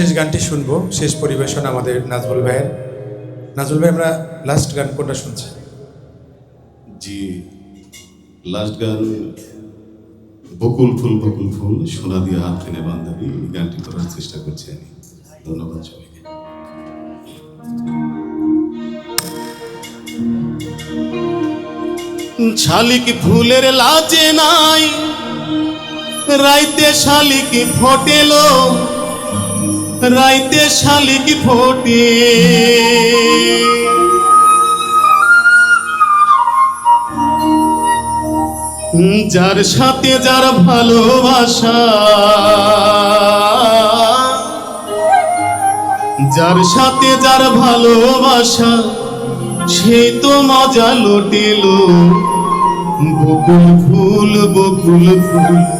শেষ গানটি শুনব। শেষ পরিবেশন আমাদের নাজমুল ভাইয়ের। নাজমুল ভাই, আমরা লাস্ট গান কোনটা শুনছি? জি লাস্ট গান বকুল ফুল বকুল ফুল, সোনা দিয়ে হাত টেনে বান্ধবী গানটি করার চেষ্টা করছি আমি। ধন্যবাদ সবাইকে। শালিক ফুলের লাজে নাই, রাইতে শালিক ফোটেলো রাইতে শালিক ফোটে। যার সাথে যার ভালোবাসা, যার সাথে যার ভালোবাসা, সে তো মজা লুটিল। বকুল ফুল বকুল ফুল।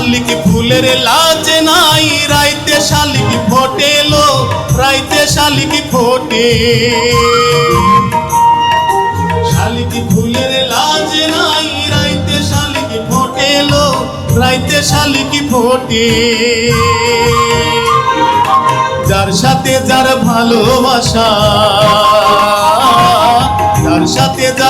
শালিক ফুলের লাজ নাই, রাইতে শালিক ফোটেলো, রাইতে শালিক ফোটে। শালিক ফুলের লাজ নাই, রাইতে শালিক ফোটেলো, রাইতে শালিক ফোটে। যার সাথে যার ভালোবাসা যার সাথে যার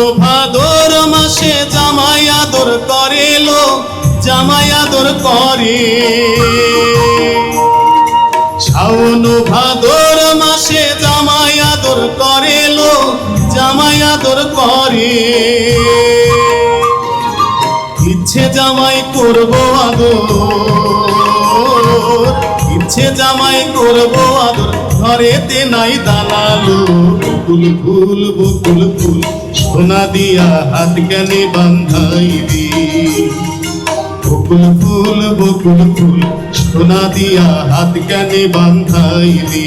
শাওন ভাদর মাসে জামাই আদর করেলো, জামাই আদর করে। শাওন ভাদর মাসে জামাই আদর করেলো, জামাই আদর করে। ইচ্ছে জামাই করব আদর, ইচ্ছে জামাই করব আদর, ঘরেতে নাই দালালো। বকুল ফুল বকুল ফুল সোনা দিয়া হাত কেনে বান্ধাইবি। বকুল ফুল বকুল ফুল সোনা দিয়া হাত কেনে বান্ধাইলি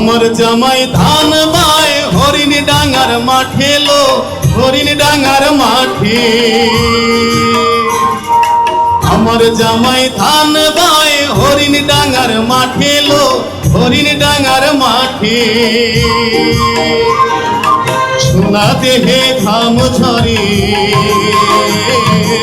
আমার জামাই ধান বায়, হরিণ ডাঙ্গার মাঠে লো, হরিণ ডাঙ্গার মাঠে। আমার জামাই ধান বায়, হরিণ ডাঙ্গার মাঠে লো, হরিণ ডাঙ্গার মাঠে। সোনা দেহে ঘাম ঝরে।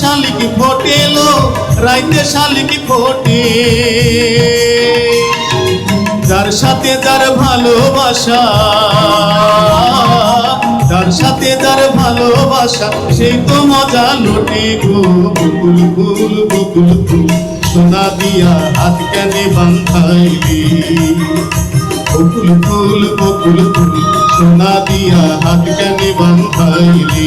শালিক ফোটেলো? রাইতে শালিক ফোটে? যার সাথে যার ভালোবাসা, যার সাথে যার ভালোবাসা, সেই তো মজা লোটে গো। বকুল ফুল বকুল ফুল সোনা দিয়া হাত কেনে বান্ধাইলি। বকুল ফুল বকুল ফুল সোনা দিয়া হাত কেনে বান্ধাইলি।